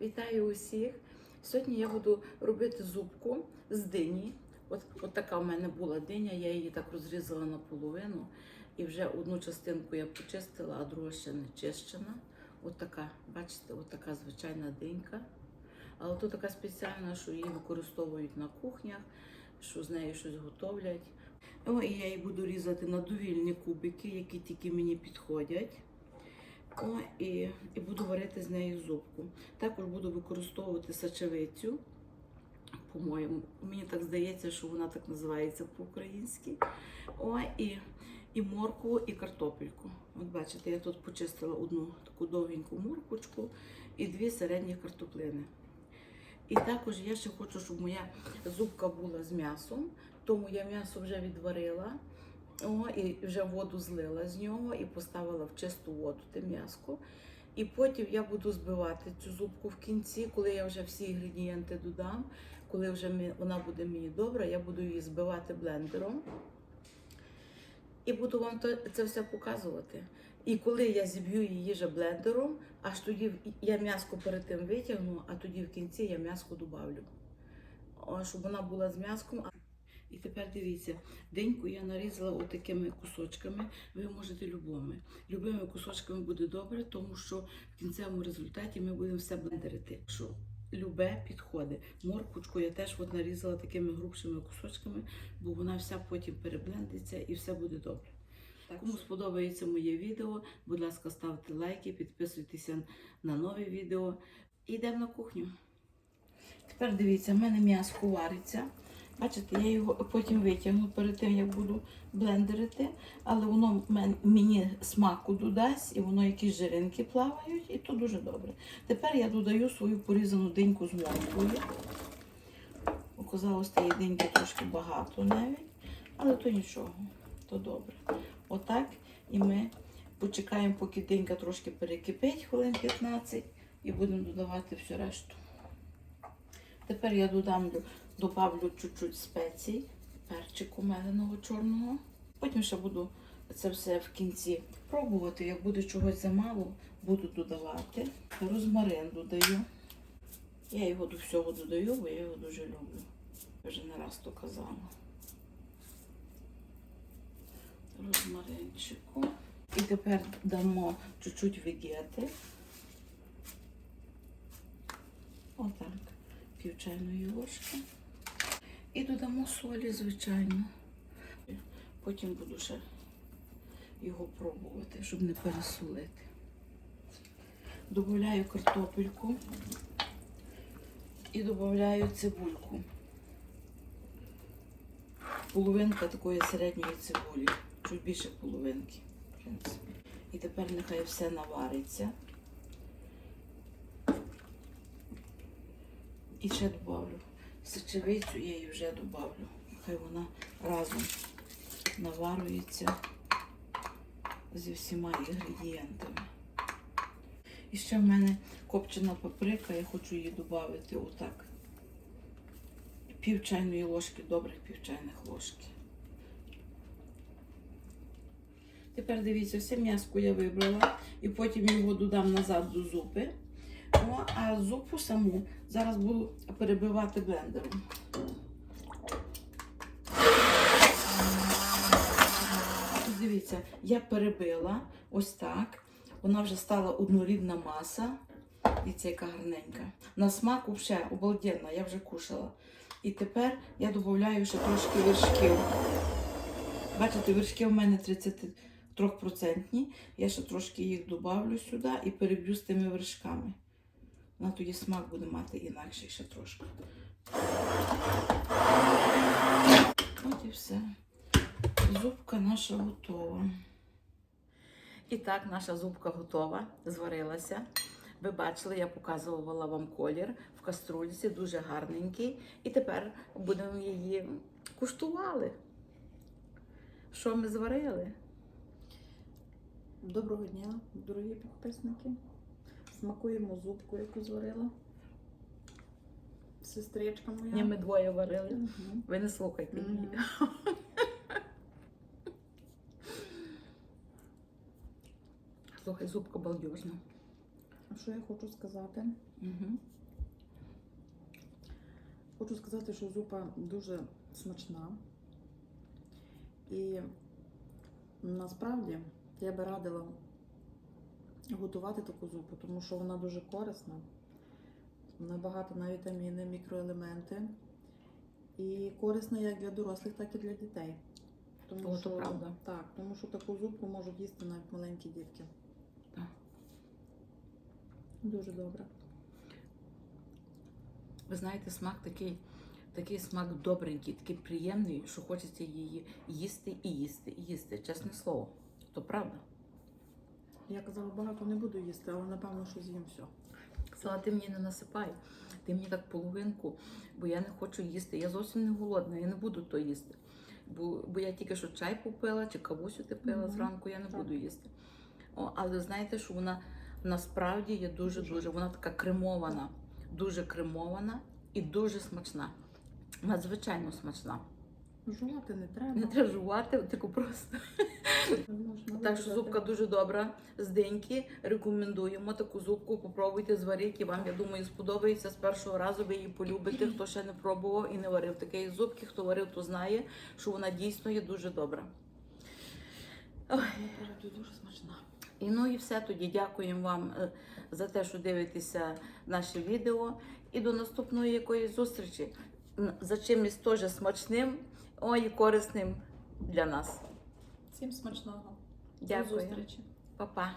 Вітаю усіх! Сьогодні я буду робити зубку з дині. От, от така в мене була диня, я її так розрізала наполовину. І вже одну частинку я почистила, а друга ще не чищена. От така, бачите, от така звичайна динька. Але тут така спеціальна, що її використовують на кухнях, що з нею щось готовлять. О, і я її буду різати на довільні кубики, які тільки мені підходять. О, і, і буду варити з нею зубку. Також буду використовувати сачевицю. По-моєму, мені так здається, що вона так називається по-українськи. О, і, і моркву, і картопельку. От бачите, я тут почистила одну таку довгеньку морквочку і дві середні картоплини. І також я ще хочу, щоб моя зубка була з м'ясом, тому я м'ясо вже відварила. О, і вже воду злила з нього і поставила в чисту воду те м'яско. І потім я буду збивати цю зубку в кінці, коли я вже всі інгредієнти додам, коли вже вона буде мені добра, я буду її збивати блендером. І буду вам це все показувати. І коли я зіб'ю її же блендером, аж тоді я м'яско перед тим витягну, а тоді в кінці я м'яско добавлю. О, Щоб вона була з м'яском. І тепер дивіться, деньку я нарізала отакими кусочками. Ви можете любими. Любими кусочками буде добре, тому що в кінцевому результаті ми будемо все блендерити. Що любе підходить. Морквочку я теж от нарізала такими грубшими кусочками, бо вона вся потім переблендиться і все буде добре. Кому сподобається моє відео, будь ласка, ставте лайки, підписуйтеся на нові відео. І йдемо на кухню. Тепер дивіться, в мене м'ясо вариться. Бачите, я його потім витягну перед тим, як буду блендерити, але воно мені смаку додасть і воно якісь жиринки плавають, і то дуже добре. Тепер я додаю свою порізану диньку з морквою. Оказалось, тієї диньки трошки багато навіть, але то нічого, то добре. Отак. І ми почекаємо, поки динька трошки перекипить, хвилин 15, і будемо додавати всю решту. Тепер я додам, добавлю чуть-чуть спецій, перчику меленого чорного. Потім ще буду це все в кінці пробувати. Як буде чогось замало, буду додавати. Розмарин додаю. Я його до всього додаю, бо я його дуже люблю. Вже не раз то казала. Розмаринчику. І тепер дамо чуть-чуть вегети. Отак пів чайної ложки. І додамо солі, звичайно. Потім буду ще його пробувати, щоб не пересолити. Добавляю картопельку і додаю цибульку. Половинка такої середньої цибулі, чуть більше половинки, в принципі. І тепер нехай все навариться. І ще добавлю сечевицю, я її вже добавлю. Хай вона разом наварюється зі всіма інгредієнтами. І ще в мене копчена паприка, я хочу її додати отак. Пів чайної ложки, добрих пів чайних ложки. Тепер дивіться, все м'яско я вибрала і потім його додам назад до зупи. Ну, а зупу саму зараз буду перебивати блендером. Дивіться, я перебила ось так. Вона вже стала однорідна маса. Дивіться, яка гарненька. На смак взагалі обалденна, я вже кушала. І тепер я додаю ще трошки вершків. Бачите, вершки в мене 33%. Я ще трошки їх додавлю сюди і переб'ю з тими вершками. Вона тоді смак буде мати інакший ще трошки. От і все. Зубка наша готова. І так, наша зубка готова, зварилася. Ви бачили, я показувала вам колір в каструльці, дуже гарненький. І тепер будемо її куштували. Що ми зварили? Доброго дня, дорогі підписники. Смакуємо зубку, яку зварила. Сестричка моя. Ні, ми двоє варили. Мгм. Ви не слухайте її. Слухай, зубка балдежна. що я хочу сказати? Угу. Хочу сказати, що зупа дуже смачна. І насправді я би радила готувати таку зупу, тому що вона дуже корисна. Вона багата на вітаміни, мікроелементи. І корисна як для дорослих, так і для дітей. Тому О, що, правда. Так, тому що таку зупу можуть їсти навіть маленькі дітки. Так. Дуже добре. Ви знаєте, смак такий, такий смак добренький, такий приємний, що хочеться її їсти і їсти, і їсти. Чесне слово. То правда. Я казала, багато не буду їсти, але напевно, що з'їм все. Сказала, ти мені не насипай, ти мені так половинку, бо я не хочу їсти. Я зовсім не голодна, я не буду то їсти. Бо, бо я тільки що чай попила чи кавусю ти пила Мгм. зранку, я не Так. буду їсти. О, але знаєте, що вона насправді є дуже дуже, вона така кремована, дуже кремована і дуже смачна. Надзвичайно смачна. Жувати не треба. Не треба жувати, таку просто. Так що зубка дуже добра з деньки. Рекомендуємо таку зубку. Попробуйте зварити. Вам, я думаю, сподобається з першого разу. Ви її полюбите. Хто ще не пробував і не варив такої зубки, хто варив, то знає, що вона дійсно є дуже добра. Ой. Дуже смачна. І ну і все тоді. Дякуємо вам е, за те, що дивитеся наші відео. І до наступної якоїсь зустрічі. За чимось теж смачним, ой, корисним для нас. Всім смачного. Дякую. До зустрічі. Па-па.